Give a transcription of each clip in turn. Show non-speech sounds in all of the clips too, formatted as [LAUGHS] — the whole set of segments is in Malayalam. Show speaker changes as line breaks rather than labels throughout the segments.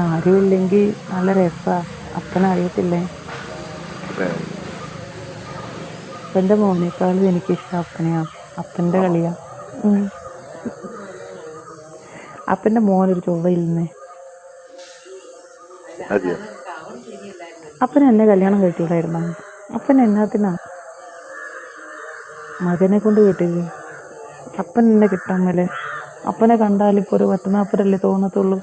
ആരുമില്ലെങ്കിൽ നല്ല രസാ. അപ്പനറിയത്തില്ലേ അപ്പന്റെ മോനേക്കാളും എനിക്കിഷ്ടം അപ്പനെയാ. അപ്പന്റെ കളിയാ. അപ്പന്റെ മോനൊരു ചൊവ്വയില്ലെന്നേ
അപ്പന
അപ്പൻ എന്നെ കല്യാണം കഴിച്ചൂടായിരുന്നോ അപ്പൻ എന്നാത്തിനാ? മകനെ കൊണ്ട് കിട്ടില്ല അപ്പൻ എന്നെ കിട്ടാൻ മേലെ. അപ്പനെ കണ്ടാൽ ഇപ്പോൾ ഒരു പത്ത് നാൽപ്പതല്ലേ തോന്നത്തുള്ളൂ.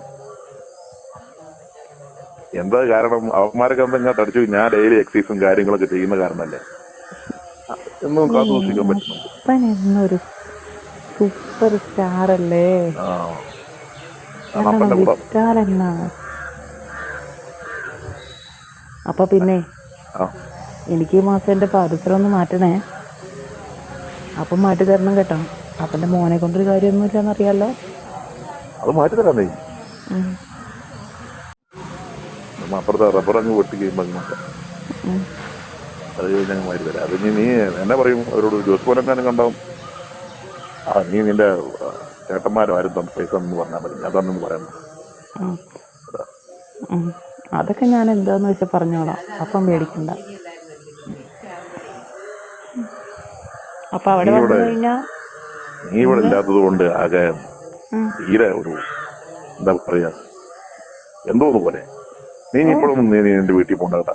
എന്താ കാരണം? അവന്മാരൊക്കെ എന്തെങ്കിലും തടിച്ചു. ഞാൻ ഡെയിലി എക്സസൈസും കാര്യങ്ങളൊക്കെ ചെയ്യുന്ന കാരണല്ലേ? എന്നും കാത്തുസൂക്ഷിക്കാൻ പറ്റുന്നുണ്ട്.
സൂപ്പർ സ്റ്റാർ അല്ലേ? അപ്പൊ പിന്നെ എനിക്ക് ഈ മാസം എന്റെ പാദസരം ഒന്ന് മാറ്റണേ. അപ്പം മാറ്റി തരണം കേട്ടോ. അപ്പന്റെ മോനെ കൊണ്ടൊരു കാര്യമൊന്നുമില്ലെന്നറിയാലോ.
അത് മാറ്റി തരാം. നമ്മ അപ്പുറത്തെ റബ്ബർ അങ്ങ് വെട്ടി കഴിയുമ്പോൾ അങ്ങ്
നോക്കാം
അത് കഴിഞ്ഞ് അങ്ങ് മാറ്റി തരാം അത് ഇനി നീ എന്നെ പറയും അവരോട് ജോസ് പോലെങ്ങാനും കണ്ടാവും ആ നീ നിന്റെ ചേട്ടന്മാരും ആരും തന്നെ പൈസ എന്ന് പറഞ്ഞാൽ മതി. ഞാൻ പറയാൻ.
അതൊക്കെ ഞാൻ എന്താന്ന് വെച്ചാൽ പറഞ്ഞോളാം. അപ്പം മേടിക്കണ്ട. അപ്പൊ അവിടെ വന്നു കഴിഞ്ഞാ
നീ ഇവിടെ ഇല്ലാത്തത് കൊണ്ട് ആകെ തീരെ ഒരു എന്താ പറയാ എന്തോന്ന് പോലെ. നീ ഇപ്പോഴൊന്നും നീ നിന്റെ വീട്ടിൽ പോകണ്ട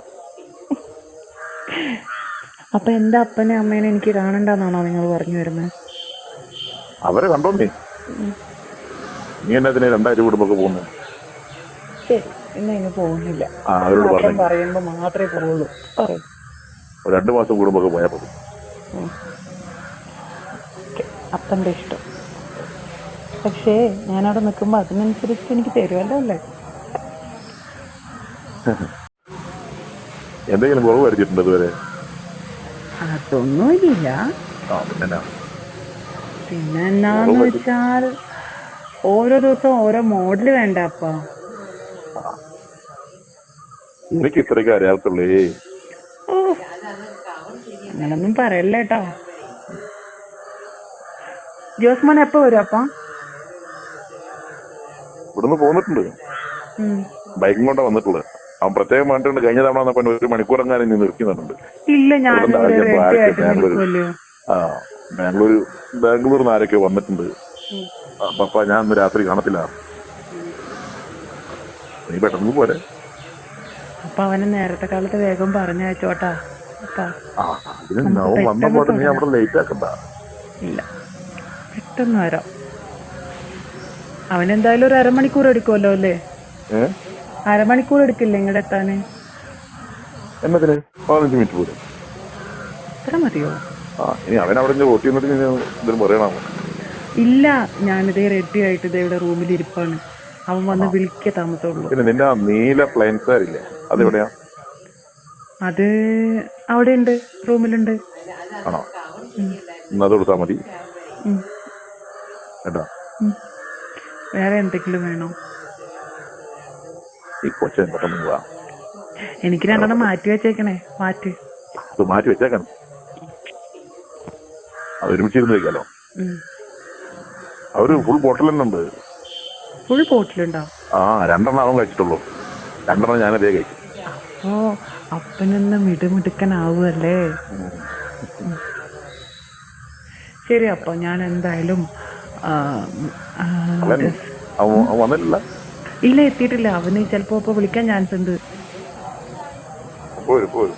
അപ്പൊ എന്താ അപ്പനെ അമ്മേനെ എനിക്ക് കാണണ്ടെന്നാണോ നിങ്ങൾ പറഞ്ഞു വരുന്നത്?
അവരെ കണ്ടോ നീ? നീ എന്നതിന് രണ്ടായിരം കുടുംബൊക്കെ പോകുന്നു?
ഇന്ന് ഇനി പോകുന്നില്ല. പറയുമ്പോ മാത്രമേ പോകുള്ളൂ
രണ്ട് മാസം കൂടുമ്പോ പോയാൽ പോകും
അപ്പന്റെ ഇഷ്ടം. പക്ഷേ ഞാനവിടെ നിൽക്കുമ്പോൾ അതിനനുസരിച്ച് എനിക്ക് തരുമല്ലോ അല്ലേ? [LAUGHS]
എന്തെങ്കിലും കുറവ് വരച്ചിട്ടുണ്ട് ഇതുവരെ?
അതൊന്നുമില്ല.
പിന്നെ എന്നാ?
പിന്നെ എന്നാന്ന് വെച്ചാൽ ഓരോ ദിവസം ഓരോ മോഡൽ വേണ്ട അപ്പ?
എനിക്ക് ഇത്രയൊക്കെ അറിയാത്തുള്ളേ
അങ്ങനൊന്നും പറയല്ലേട്ടോ കേട്ടോ ജോസ്മോൻ എപ്പോ വരും അപ്പ?
ഇവിടുന്ന് പോന്നിട്ടുണ്ട്. ബൈക്കും കൊണ്ടാ വന്നിട്ടുള്ളത്. അവൻ പ്രത്യേകം പറഞ്ഞിട്ടുണ്ട് കഴിഞ്ഞ തവണ വന്നപ്പോ ഒരു മണിക്കൂറെങ്ങാനും നീ നിർത്തിയിട്ടുണ്ട്
ഇല്ല ഞാൻ
ബാംഗ്ലൂർ? ആ ബാംഗ്ലൂർ ബാംഗ്ലൂർ നിന്ന് ആരൊക്കെ വന്നിട്ടുണ്ട്. പപ്പ ഞാൻ ഇന്ന് രാത്രി കാണത്തില്ല. നീ പെട്ടെന്ന് പോരെ.
അപ്പൊ അവനെ നേരത്തെ കാലത്ത് വേഗം പറഞ്ഞയച്ചോട്ടാ
നീ അവിടെ ലേറ്റ് ആക്കണ്ട.
ഇല്ല. പെട്ടെന്ന് വരാം. അവനെന്തായാലും ഒരു അരമണിക്കൂർ എടുക്കുമല്ലോ അല്ലേ? അരമണിക്കൂർ എടുക്കില്ലേ ഇങ്ങോട്ട് എത്താന്?
എന്നതിന്? പതിനഞ്ച് മിനിറ്റ് പോലും
ഇത്ര മതിയോ?
ആ ഇനി അവൻ അവിടെ വോട്ട് ചെയ്യുന്നിട്ട് എന്തെങ്കിലും പറയണോ
ഇല്ല ഞാനിതേ റെഡി ആയിട്ട് ഇതേ ഇവിടെ റൂമിൽ ഇരിപ്പാണ്. അവൻ വന്ന് വിളിക്കേ താമസമുള്ളൂ.
പിന്നെ നിന്റെ ആ നീല പ്ലെയിൻസാരില്ലേ? അതെവിടെയാ?
അത് അവിടെ ഉണ്ട് റൂമിലുണ്ട്.
ആണോ? എന്നാ അത് കൊടുത്താൽ മതി.
ഉം,
കേട്ടോ?
ഉം. വേറെ എന്തെങ്കിലും വേണോ?
ഈ കൊച്ചു പെട്ടെന്ന് പോവാ
എനിക്ക് രണ്ടെണ്ണം മാറ്റി വെച്ചേക്കണേ മാറ്റി.
അത് മാറ്റി വെച്ചേക്കണം. അത് ഒരുമിച്ചിരുന്ന് കഴിക്കാലോ? അവർ ഫുൾ ബോട്ടിൽ തന്നെ ഉണ്ട്.
ഫുൾ ബോട്ടിലുണ്ടോ
ആ രണ്ടെണ്ണം അവൻ കഴിച്ചിട്ടുള്ളൂ. രണ്ടെണ്ണം ഞാൻ ഞാനതേ കഴിച്ചു.
അപ്പോ അപ്പനൊന്ന് മിടുമിടുക്കനാവുമല്ലേ ശരി അപ്പൊ ഞാൻ എന്തായാലും ആ, ഇല്ല എത്തിയിട്ടില്ല. അവന് ചിലപ്പോ വിളിക്കാൻ ചാൻസ് ഉണ്ട്.
പോരും പോരും.